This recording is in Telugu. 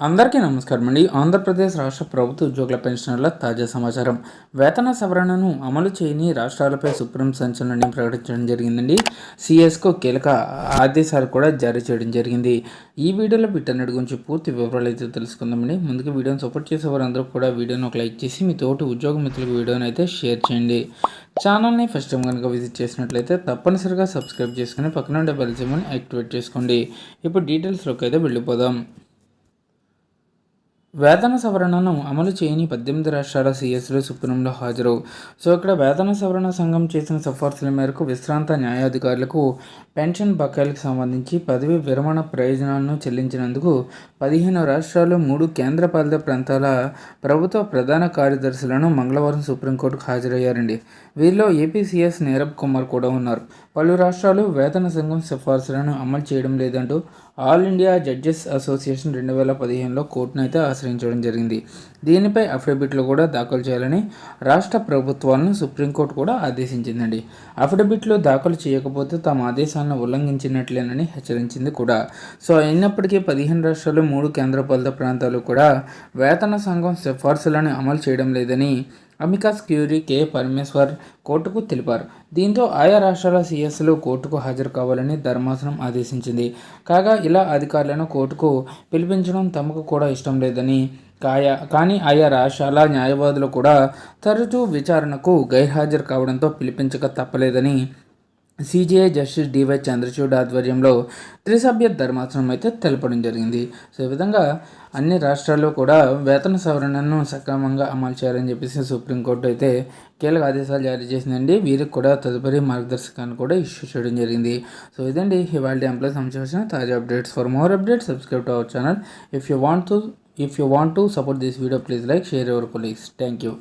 అందరికీ నమస్కారం అండి. ఆంధ్రప్రదేశ్ రాష్ట్ర ప్రభుత్వ ఉద్యోగుల పెన్షనర్ల తాజా సమాచారం. వేతన సవరణను అమలు చేయని రాష్ట్రాలపై సుప్రీం సంచలనం ప్రకటించడం జరిగిందండి. సిఎస్కు కీలక ఆదేశాలు కూడా జారీ చేయడం జరిగింది. ఈ వీడియోలో వీటన్నిటి గురించి పూర్తి వివరాలు అయితే తెలుసుకుందామండి. ముందుకు వీడియోని సపోర్ట్ చేసే వారందరూ కూడా వీడియోని ఒక లైక్ చేసి మీ తోటి ఉద్యోగ మిత్రులకు వీడియోని అయితే షేర్ చేయండి. ఛానల్ని ఫస్ట్ టైం కనుక విజిట్ చేసినట్లయితే తప్పనిసరిగా సబ్స్క్రైబ్ చేసుకుని పక్కన ఉండే బెల్ యాక్టివేట్ చేసుకోండి. ఇప్పుడు డీటెయిల్స్లోకి అయితే వెళ్ళిపోదాం. వేతన సవరణను అమలు చేయని పద్దెనిమిది రాష్ట్రాల సీఎస్లు సుప్రీంలో హాజరు. సో ఇక్కడ వేతన సవరణ సంఘం చేసిన సిఫార్సుల మేరకు విశ్రాంత న్యాయాధికారులకు పెన్షన్ బకాయిలకు సంబంధించి పదవి విరమణ ప్రయోజనాలను చెల్లించినందుకు పదిహేను రాష్ట్రాలు మూడు కేంద్రపాలిత ప్రాంతాల ప్రభుత్వ ప్రధాన కార్యదర్శులను మంగళవారం సుప్రీంకోర్టుకు హాజరయ్యారండి. వీరిలో ఏపీసీఎస్ నీరబ్ కుమార్ కూడా ఉన్నారు. పలు రాష్ట్రాలు వేతన సంఘం సిఫార్సులను అమలు చేయడం లేదంటూ ఆల్ ఇండియా జడ్జెస్ అసోసియేషన్ రెండు వేల పదిహేనులో కోర్టును అయితే ఆశ్రయించడం జరిగింది. దీనిపై అఫిడవిట్లు కూడా దాఖలు చేయాలని రాష్ట్ర ప్రభుత్వాలను సుప్రీంకోర్టు కూడా ఆదేశించిందండి. అఫిడవిట్లు దాఖలు చేయకపోతే తమ ఆదేశాలను ఉల్లంఘించినట్లేనని హెచ్చరించింది కూడా. సో అయినప్పటికీ పదిహేను రాష్ట్రాలు మూడు కేంద్రపాలిత ప్రాంతాలు కూడా వేతన సంఘం సిఫార్సులను అమలు చేయడం లేదని అమికాస్ క్యూరీ కె. పరమేశ్వర్ కోర్టుకు తెలిపారు. దీంతో ఆయా రాష్ట్రాల సీఎస్లు కోర్టుకు హాజరు కావాలని ధర్మాసనం ఆదేశించింది. కాగా ఇలా అధికారులను కోర్టుకు పిలిపించడం తమకు కూడా ఇష్టం లేదని కాయా కానీ ఆయా రాష్ట్రాల న్యాయవాదులు కూడా తరచూ విచారణకు గైర్హాజరు కావడంతో పిలిపించక తప్పలేదని CJI justice D Y Chandrachud ఆధ్వర్యంలో త్రిసభ్య ధర్మాసనం అయితే తెలపడం జరిగింది. సో ఈ విధంగా అన్ని రాష్ట్రాల్లో కూడా వేతన సవరణను సక్రమంగా అమలు చేయాలని చెప్పేసి సుప్రీంకోర్టు అయితే కీలక ఆదేశాలు జారీ చేసిందండి. వీరికి కూడా తదుపరి మార్గదర్శకాన్ని కూడా ఇష్యూ చేయడం జరిగింది. సో ఇదండి ఇవాళ ఎంప్లాయ్ సంబంధించిన తాజా updates. For more updates subscribe to our channel. If you want to if you want to support this video please like share your colleagues. Thank you.